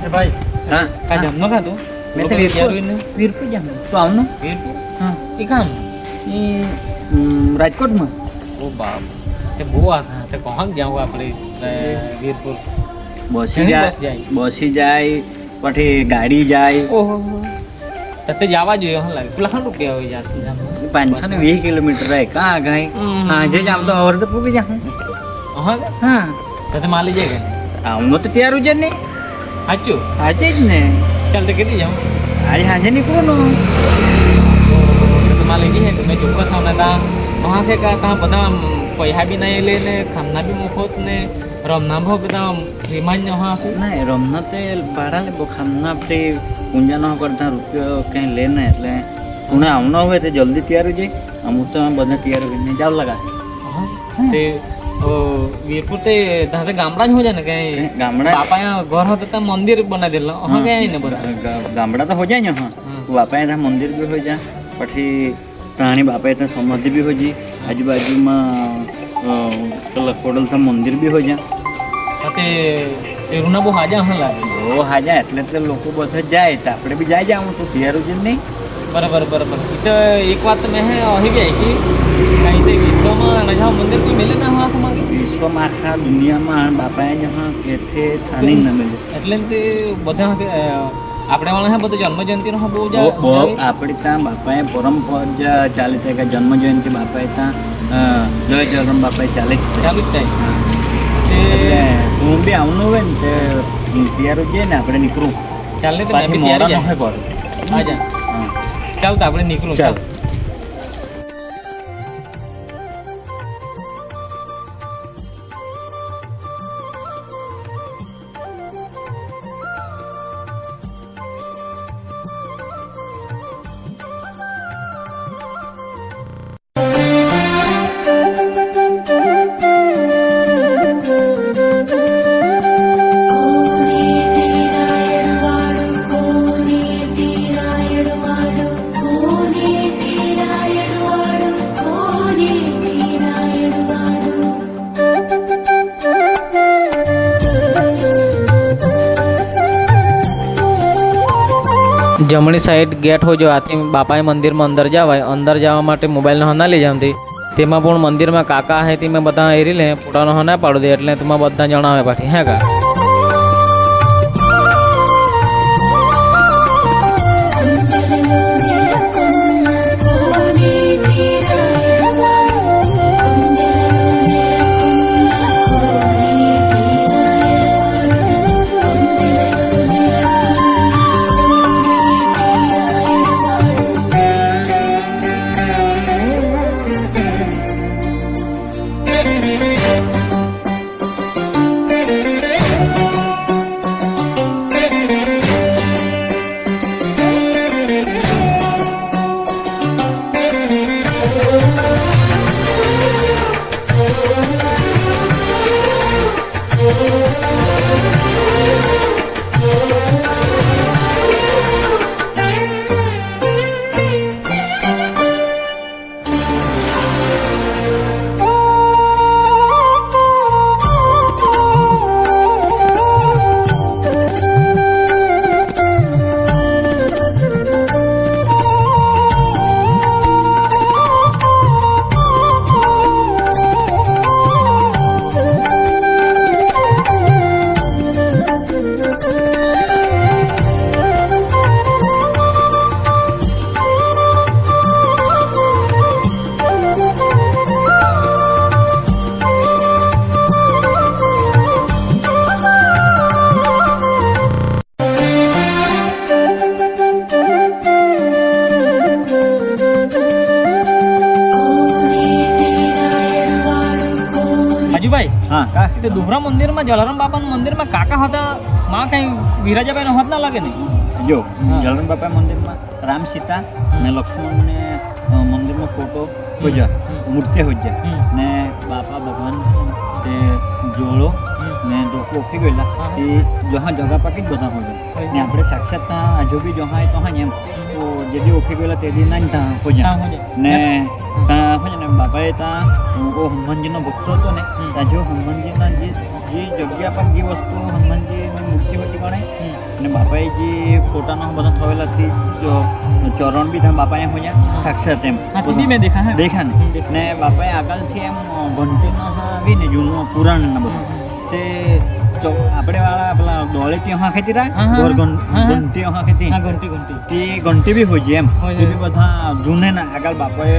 એ ભાઈ હા કા જમનો કા તું મેં તો લોકો વીરપુર તૈયાર હોઈને વીરપુર જામ તો આવનું વીરપુર હા એ કામ એ ઉમ, રાજકોટમાં ઓ બાપ તે બહુ આ તે કોણ જાવ આપણે અ, વીરપુર બસી ઘણી જાય બસ જાય. બસી જાય પછી ગાડી જાય ઓહો તે જવા જોઈએ હા લાગે પેલા શું રૂપિયા હોય જાતે જામ પાંચસો ને વીસ કિલોમીટર રહે કાં ગાય હમ. હાજે જ આમ તો અવર તો પૂકી જાઉં હા હા તો તે માલી જાય કે આવનું તો તૈયાર જ નહીં સાચું આજે જ ને. ચાલ તો કેટલી જાઉં? આજે સાંજે નીકળવાનું. તમારે લઈ ગયા મેં ચોખ્ખા સાવના તા. વહાં છે કા તા બધા પૈસા બી નહીં લે ને ખામના બી મુખોત ને. રમના ભો બધા ફ્રીમાં જ ન હા નહીં રમના તે પાડા લે ખામના ફ્રી પૂંજા ન કરતા રૂપિયો કંઈ લે ને એટલે હું આવના હોય તે જલ્દી તૈયાર હોય છે અમુક તો બધા તૈયાર હોય ને જાવ લગા. તે વીરપુર તે ગામડા જ હોય ને કે ગામડા? બાપા ઘર હતો ત્યાં મંદિર બનાવી દેલો. હા. કે ને બધા ગામડા તો હો જાય ને હા. ત્યાં મંદિર બી હોય જાય પછી પ્રાણી બાપાએ ત્યાં સમાધિ બી હોય જાય આજુબાજુમાં કોડલ ત્યાં મંદિર બી હોય જાય તે એરુના બહુ હાજા હા લાગે. બહુ હાજા એટલે એટલે લોકો બધા જાય. તો આપણે બી જાય જાઉં તો તૈયાર જ નહીં. બરાબર બરાબર. ઈ તો એક વાત મેં હે અહી ગઈ કે કઈ તે વિશ્વમાં રજા મંદિર કોઈ મિલે ના હા તમારે? વિશ્વમાં આખા દુનિયામાં બાપાએ જ હા કેથે થાની ન મળે એટલે તે બધા આપણે વાળા હે બધું જન્મ જયંતિ નો બહુ બહુ આપણે ત્યાં બાપાએ પરંપરા ચાલે છે કે જન્મ જયંતિ બાપાએ ત્યાં જય જગન બાપાએ ચાલે જ ચાલુ જ થાય. હા. તે હું બી આવનું હોય ને તે તૈયાર જઈએ ને આપણે નીકળું. ચાલે મોડા હોય પડે હા જા. હા ચાલ તો આપણે નીકળું ચાલ. જમણી સાઈડ ગેટ હોય જો, આથી બાપાએ મંદિરમાં અંદર જવાય. અંદર જવા માટે મોબાઈલનો હના લઈ જતી તેમાં પણ મંદિરમાં કાકા હે તે મેં બધા એરી લે પોતાનો હના પાડું દે, એટલે તેમાં બધા જણાવે પાછી, હે કા? હજુભાઈ હા. તે દુબરા મંદિરમાં જલારામ બાપાના મંદિરમાં કાકા હતા માં કઈ વિરાજાભાઈ હોત ના લાગે ને જો જલારામ બાપા મંદિરમાં રામ સીતા ને લક્ષ્મણ ને અ, મંદિરમાં ફોટો હોય મૂર્તિ હોય ને બાપા ભગવાન તે જોડો ને ડોકો ઉઠી ગયેલા. એ જહા જગા પાકી જ બધા હોય ને આપણે સાક્ષાત ત્યાં આજુ બી જહાં તો હા એમ. તો જે દી ઉઠી ગયેલા તે દી ના ત્યાં છે. ને ત્યાં હોય ને બાપાએ ત્યાં ઓ હનુમાનજીનો ભક્તો હતો ને. ત્યાં જો હનુમાનજીના જે જે જગ્યા પર જે વસ્તુ હનુમાનજીની મૂર્તિ હતી ગણાય બાપાએ જે ફોટાનો બધા થયેલા તે ચરણ બી ત્યાં બાપાએ હોય સાક્ષાત એમ. તે મેં દેખા. ને. બાપાએ આગળથી એમ ઘંટીનો આવીને જૂનો પુરાણના બધું. તે આપણે વાળા પેલા દોડે ત્યાં હા ખેતી રા ગોર હા, હા. ખેતી હા ગંટી ગંટી. તે ગંટી બી હોય છે એમ. તે છે. બી બધા જૂને ના આગળ બાપાએ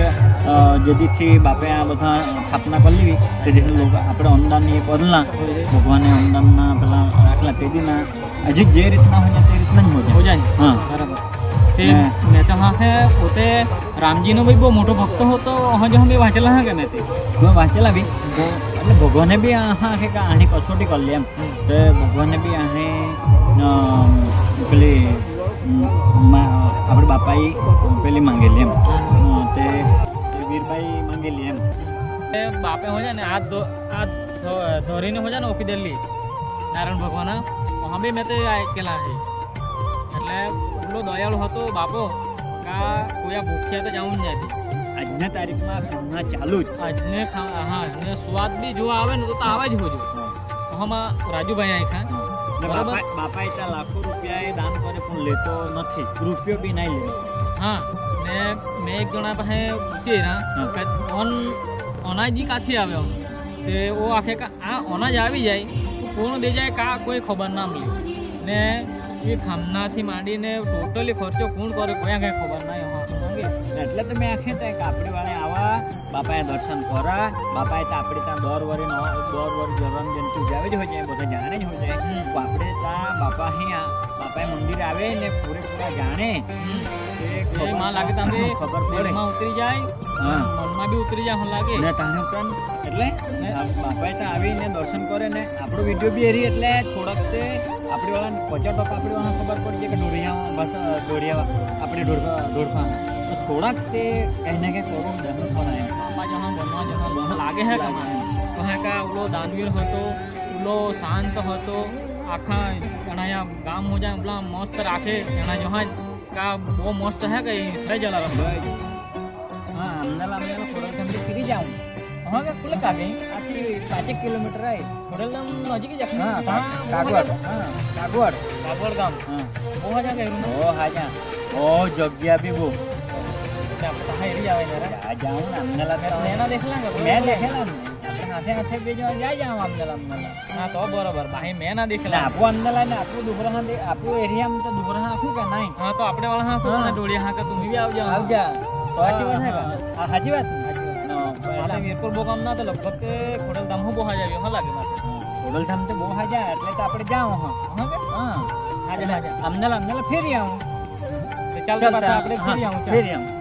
જેથી બાપે આ બધા સ્થાપના કરી લીધી. તેથી લોકો આપણે એ હોય છે. ભગવાને અનુદાનના પેલા રાખલા તે દીના હજી જે રીતના હોય તે રીતના જ જાય હા. બરાબર. તે મેં તો હા પોતે રામજીનો ભાઈ બહુ મોટો ભક્ત હતો હજુ હું બી વાંચેલા હા કે મેં તે. વાંચેલા બી. તો એટલે ભગવાને બી હા, કે આની કસોટી કરી એમ. તો ભગવાને બી આને પેલી આપણે બાપાએ પેલી માંગેલી એમ. તે વીરભાઈ માંગેલી એમ. તે બાપે હો ને, આ આ ધોરીને હો ને ઓપી દેલી. નારાયણ ભગવાન હા, બી મેં તે કેલા છે. એટલે એટલો દયાળુ હતો બાપો, કા કોઈ આ ભૂખ્યા તો જાઉં જ નથી. આજના તારીખમાં હમણાં ચાલુ જ. આજને હા ને સ્વાદ બી જોવા આવે ને તો તો આવે જ હોજો. હમા રાજુભાઈ આઈ ખા. બાપા એટલા લાખો રૂપિયા એ દાન કરે પણ લેતો નથી. રૂપિયો બી નહીં લે. હા ને મેં એક જણા પાસે પૂછી હા. ના કે ઓન અનાજ કાથી આવે આમ? તે ઓ આખે કા આ અનાજ આવી જાય કોણ દે જાય કા કોઈ ખબર ના મળી. ને એ ખામનાથી માંડીને ટોટલી ખર્ચો કોણ કરે કોઈ કાંઈ ખબર નહીં? એટલે તમે આખે ત્યાં કાપડી વાળે આવા. બાપાએ દર્શન કરા બાપાએ તો આપણે ત્યાં દર વરે દર વરે જન્મ જંતુ જાવે જ હોય છે બધા જાણે જ હોય છે. આપણે ત્યાં બાપા અહીંયા બાપાએ મંદિર આવે ને પૂરેપૂરા જાણે. માં લાગે તમે ખબર પડે. માં ઉતરી જાય. મનમાં બી ઉતરી જાય હું લાગે. ને તાને ઉપરાંત એટલે બાપાએ ત્યાં આવીને દર્શન કરે ને આપણો વીડિયો બી એરી એટલે થોડોક તે આપણી વાળાને પચાસ ટકા આપણી વાળા ખબર પડી જાય કે ડોરિયા ભાષા ડોરિયા આપણે ઢોરફા ડોરફા તો થોડાક તે कहने के करो डर पड़ा है पापा जहाँ बनवा जहाँ बन लागे है कमाने वहाँ का वो दानवीर હતો ઉલો શાંત હતો આખા ઘણા ગામ હો જાય પેલા મસ્ત રાખે ઘણા જહાજ કા બહુ મસ્ત હે કે સહી જલાવે હા અમદાવાદ અમદાવાદ થોડા સમજી ફરી જાઉં. હા કે કુલ કાગે આથી પાંચેક કિલોમીટર રહે થોડેલમ નજીક જ હા કાગવડ. હા કાગવડ. કાગવડ ગામ. હા. બહુ હાજા કહ્યું બહુ હાજા. ઓ જગ્યા બી બહુ. તો બરોબર ભાઈ મેં ના દેખલા આપણું અમદાવાદ ને આપણું ડુબરા દે આપણું એરિયામાં તો ડુબરા આખું કે નહીં હા તો આપણે વાળા હા હા. હા ડોળિયા હા કે તમે બી આવજો આવજા સાચી વાત આ સાચી વાત આપણે વીરપુર બોગામ ના તો લગભગ ખોડલધામ હું બહુ હજા હા લાગે ખોડલધામ તો બહુ હાજા એટલે તો આપણે જાઉં હા હા કે હા હાજર હાજર અમદાવાદ અમદાવાદ ફેરી આવું તો ચાલ પાછા આપણે ફેરી આવું ફેરી આવું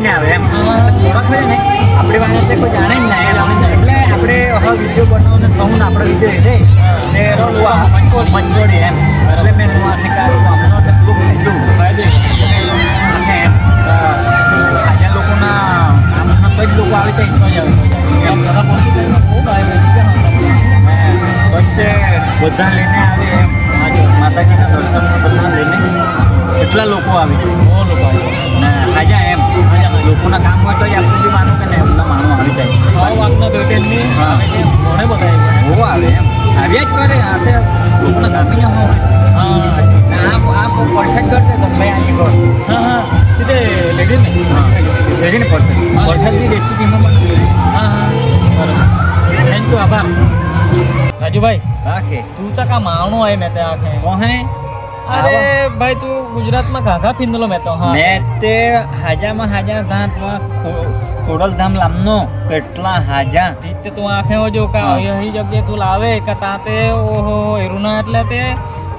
બીજે બધા જ લઈને આવે એમ હા. થોડાક હોય ને આપણી વાળા તે કોઈ જાણે જ ના એમ જાણે જ ના. એટલે આપણે હવે વીડિયો બનાવવાનો થવું ને આપણે વીડિયો રે ને રોલવા મંચોડી એમ એટલે મેં નું આને કાઢું અમને એટલે થોડુંક કીધું ફાયદે. અને એમ અ, હાજા લોકોના આમના તો જ લોકો આવે તે તો જ આવે, તો જ આવે. એમ બધા પોલીસ ખૂબ આવે છે. વચ્ચે બધા લઈને આવે એમ આજે માતાજીના દર્શનના બધા લઈને કેટલા લોકો આવે? છે બહુ લોકો આવે. ને હાજા એમ. લોકોના કામ હોય તો એ આપણે બી માનો કે ને એમના માણો આવી જાય. સો વાગનો તો તેમની ઘણે બધા બહુ આવે એમ. આવ્યા જ કરે આપણે લોકોના કામ ન હોય હા. આ પરફેક્ટ કરશે તમે હા હા. તે લેડીને? હા. લેડીને પરફેક્ટ પરફેક્ટની દેશી કિંમત હા હા બરાબર. થેન્ક યુ આભાર. રાજુભાઈ રાખે તું તો કા માણો આવે મેં તે આખે. કોહે અરે ભાઈ તું ગુજરાતમાં કાકા ફિંદલો મેં તો હા. ને તે હાજામાં હાજા દાંતમાં કોડલ ધામ લામનો કેટલા હાજા. તે તું આંખે હોજો કા. અહીં જગ્યાએ તું લાવે કે તાતે ઓહો એરુના એટલે તે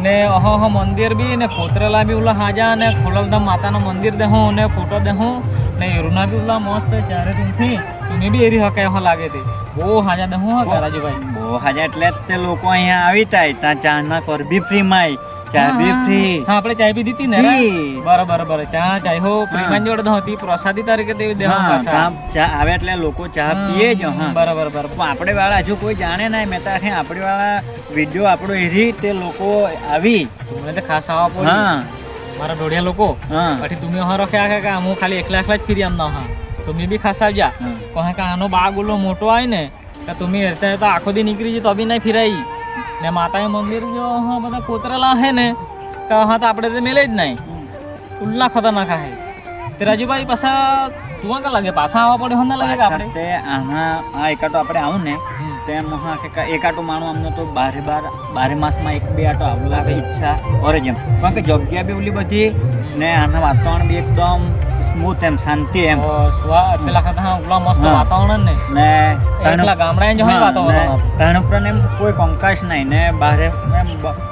ને અહો મંદિર બી ને કોતરેલા બી ઉલા હાજા ને ખોડલધામ માતાનું મંદિર દેહું ને ફોટો દેહું ને એરુના બી ઉલા મસ્ત ચારે તુમથી તુમે બી એરી હકે હો લાગે તે. બહુ હાજા દેહું હા રાજુભાઈ હાજા એટલે જ તે લોકો અહીંયા આવી થાય ત્યાં ચા ના કર બી ફ્રી માં ચા બી ફ્રી હા આપણે ચાય પી દીધી ને. બરાબર બરાબર. ચા ચાય હો પ્રેમાન જોડે નહોતી હતી પ્રસાદી તરીકે દેવી દેવા ચા આવે એટલે લોકો ચા પીએ જ હા. બરાબર બરાબર. પણ આપણે વાળા હજુ કોઈ જાણે ના મેં તો આપણે વાળા વીડિયો આપણો એરી તે લોકો આવી. તમને તો ખાસ આવવા પડી. હા. મારા ઢોળિયા લોકો. પછી તમે હરો રખ્યા કે કે હું ખાલી એકલા એકલા જ ફીરી આમ ના હા તમે બી ખાસ આવજા. કહે કે આનો બાગ ઓલો મોટો આવે ને કે તમે અત્યારે તો આખો દી નીકળી જાય તો બી નહીં ફિરાઈ. ને માતાએ મંદિર જો હા બધા કોતરેલા હે ને. કે હા તો આપણે તો મેલે જ નહીં. ઉલ્લા ખતરનાક હે. તે રાજુભાઈ પાછા સુવા કા લાગે પાછા આવવા પડે હો લાગે આપણે? તે આના આ એકાટો આપણે આવું ને તેમ હા કે એકાટો માણો અમને તો બારે બાર બારે માસમાં એક બે આટો આવું લાગે ઈચ્છા. કરે જેમ. કારણ કે જગ્યા બી ઓલી બધી ને આના વાતાવરણ બી એકદમ સ્મૂથ એમ શાંતિ એમ. પેલા ખાતા હા મસ્ત વાતાવરણ ને. ને એટલા ગામડા જો વાતાવરણ તાણ ઉપર એમ કોઈ કંકાશ નહીં ને બહાર એમ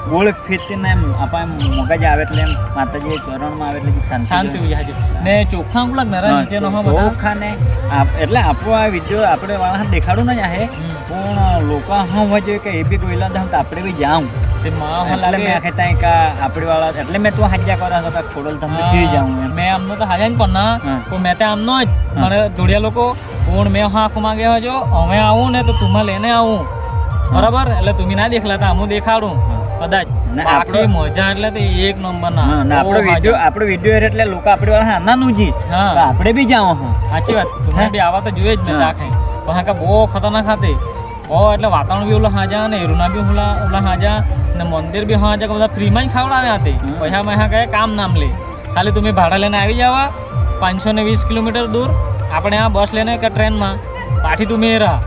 ગોળ ફીરતી ને એમ આપા એમ મગજ આવે એટલે એમ માતાજી ચરણમાં આવે એટલે શાંતિ શાંતિ હાજી ને ચોખ્ખા ઉલા નરા નીચે નો ચોખા ને આપ- એટલે આપણો આ વીડિયો આપણે વાળા દેખાડું ને જાહે પણ લોકો હા હોય કે એ બી ગોઈલા તો આપણે બી જાઉં. એટલે મેં લાગે આખે ત્યાં કા આપણે વાળા એટલે મેં તો હાજ્યા કર્યા હતા ખોડલ જાઉં મેં આમનો તો હાજા પણ ના. મેં તો આમનો જ. જોડિયા લોકો કોણ મેં હાથ માંગે જો હવે આવું ને તો તુમ્हा લઈને આવું. બરાબર? એટલે તમે ના દેખલા તા હું દેખાડું. કદાચ. બાકી મજા એટલે તો એક નંબર ના. આપણો વીડિયો આપણો વીડિયો એટલે લોકો આપડી વાળા હા. જી આપણે બી જાઉં હા. સાચી વાત. તમે બી આવા તો જોઈએ જ મેં. તાખે પણ બહુ ખતરનાક હતી. ઓ એટલે વાતાવરણ બી ઓલા હાજા ને એરુના બી ઓલા ઓલા હાજા ને મંદિર બી કે બધા ફ્રીમાં જ ખવડાવ્યા હતી. હા. પૈસા મહા કહે કામ નામ લે. ખાલી તમે ભાડા લઈને આવી જાવા પાંચસો ને વીસ કિલોમીટર દૂર. આપણે આ બસ લઈને કે ટ્રેનમાં પાછી તું રહા.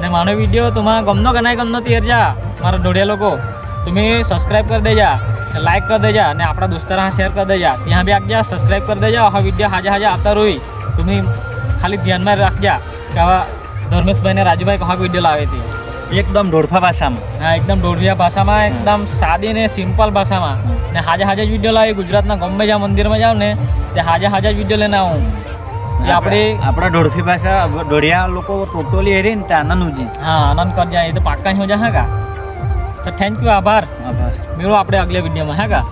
ને મારો વીડિયો તમારા ગમનો નહીં ગમનો તેર જા મારા ઢોડિયા લોકો. તમે સબસ્ક્રાઈબ કરી દેજા લાઈક કરી દેજા અને આપણા દોસ્તારા શેર કરી દેજા. ત્યાં બી આગજા સબસ્ક્રાઈબ કરી દેજા આ વીડિયો હાજા હાજા આવતા રોઈ તમે ખાલી ધ્યાનમાં રાખજા કે આવા ધર્મેશભાઈ ને રાજુભાઈ કહા વીડિયો લાવે તે. એકદમ ઢોળફા ભાષામાં. હા એકદમ ઢોળિયા ભાષામાં એકદમ સાદી ને સિમ્પલ ભાષામાં. ને હાજા હાજા જ વીડિયો લાવે ગુજરાતના ગમે જ્યાં મંદિરમાં જાવ ને તે હાજા હાજા જ વીડિયો લઈને આવું. આપણે આપણા ઢોળફી ભાષા ઢોળિયા લોકો ટોટોલી હેરી ને ત્યાં નાનું જી હા આનંદ કરજા એ તો પાક્કા જ હો જા હા કા? તો થેન્ક યુ આભાર. આભાર. મેળો આપણે અગલે વિડીયોમાં હા કા?